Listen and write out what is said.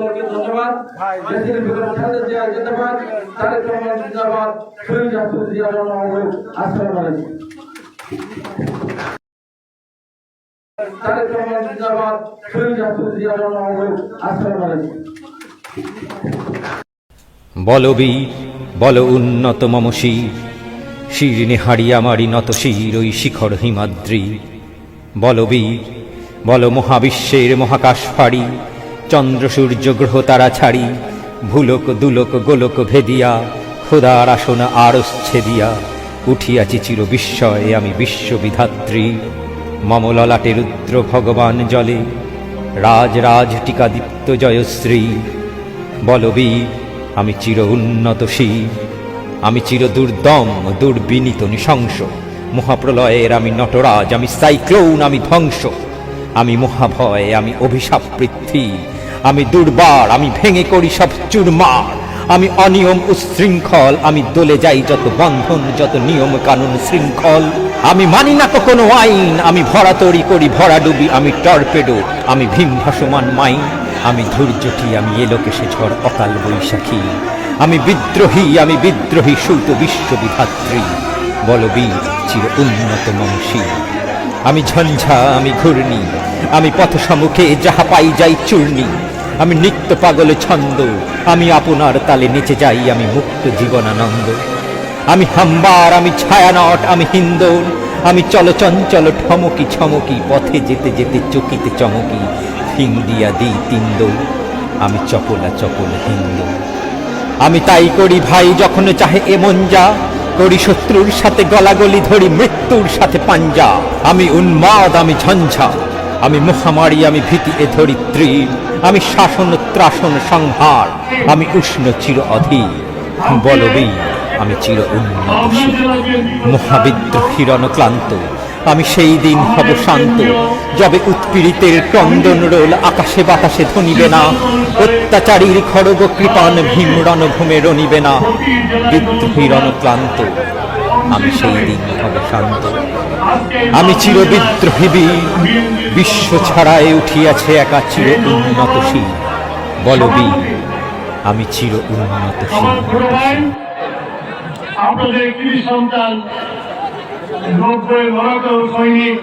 দলকে ধন্যবাদ। দেশের রহমান আসসালামু আলাইকুম। রহমান আসসালামু আলাইকুম। বলবীর বল উন্নত মম শির শিরিনে হাড়িয়া মারি নত শির ওই শিখর হিমাদ্রি। বলবীর বল মহাবিশ্বের মহাকাশ ফাড়ি চন্দ্র সূর্য গ্রহ তারা ছাড়ি, ভুলক, দুলক, গোলক ভেদিয়া, খোদার আসন আরস ছেদিয়া, উঠিয়াছি চির বিস্ময়ে আমি বিশ্ববিধাত্রী। মম ললাটে রুদ্র ভগবান জলে রাজ রাজ টিকাদীপ্ত জয়শ্রী। বলবীর, আমি চির উন্নত শির, আমি চির দুর্দম, দুর্বিনীত নৃশংস। মহাপ্রলয়ের আমি নটরাজ, আমি সাইক্লোন, আমি ধ্বংস। আমি মহাভয়, আমি অভিশাপ পৃথ্বী। আমি দুর্বার, আমি ভেঙে করি সব চুরমার। আমি অনিয়ম উশৃঙ্খল, আমি দলে যাই যত বন্ধন, যত নিয়ম কানুন শৃঙ্খল। আমি মানি না তো কোনো আইন, আমি ভরা তরি করি ভরা ডুবি, আমি টর্পেডো, আমি ভীম ভাসমান মাইন। আমি ধৈর্যটি, আমি এলোকেশে ঝড় অকাল বৈশাখী। আমি বিদ্রোহী আমি বিদ্রোহী সৌত বিশ্ববিধাত্রী বলবীর চির উন্নত মনসী আমি ঝঞ্ঝা, আমি ঘূর্ণি। আমি পথ সম্মুখে যাহা পাই যাই চূর্ণি। আমি নিত্য পাগলে ছন্দ। আমি আপনার তালে নেচে যাই, আমি মুক্ত জীবনানন্দ। আমি হাম্বার, আমি ছায়ানট, আমি হিন্দোল আমি চলচঞ্চল ঠমকি ছমকি পথে যেতে যেতে চকিতে চমকি, ফিং দিয়া দিই তিন্দো। আমি চপলা চপল হিন্দু। আমি তাই করি ভাই যখন চাহে এমন যা করি শত্রুর সাথে গলাগলি ধরি মৃত্যুর সাথে পাঞ্জা। আমি উন্মাদ, আমি ঝঞ্ঝা। আমি মহামারী, আমি ভীতি, এ ধরিত্রী। আমি শাসন, ত্রাসন, সংহার। আমি উষ্ণ, চির অধীর। বলবী আমি চির উন্নত মহাবিদ্রোহীর ক্লান্ত আমি সেই দিন হব শান্ত। যবে উৎপীড়িতের ক্রন্দন রোল আকাশে বাতাসে ধনিবে না। অত্যাচারীর খড়গ কৃপান ভীম রণভূমে রনিবে না। বিদ্রোহীর ক্লান্ত আমি সেই দিন হব শান্ত। আমি চির বিদ্রোহী বীর। বিশ্ব ছাড়ায় উঠিয়াছে একা চির উন্নতশীল। বলবি আমি চির উন্নতশীল। সৈনিক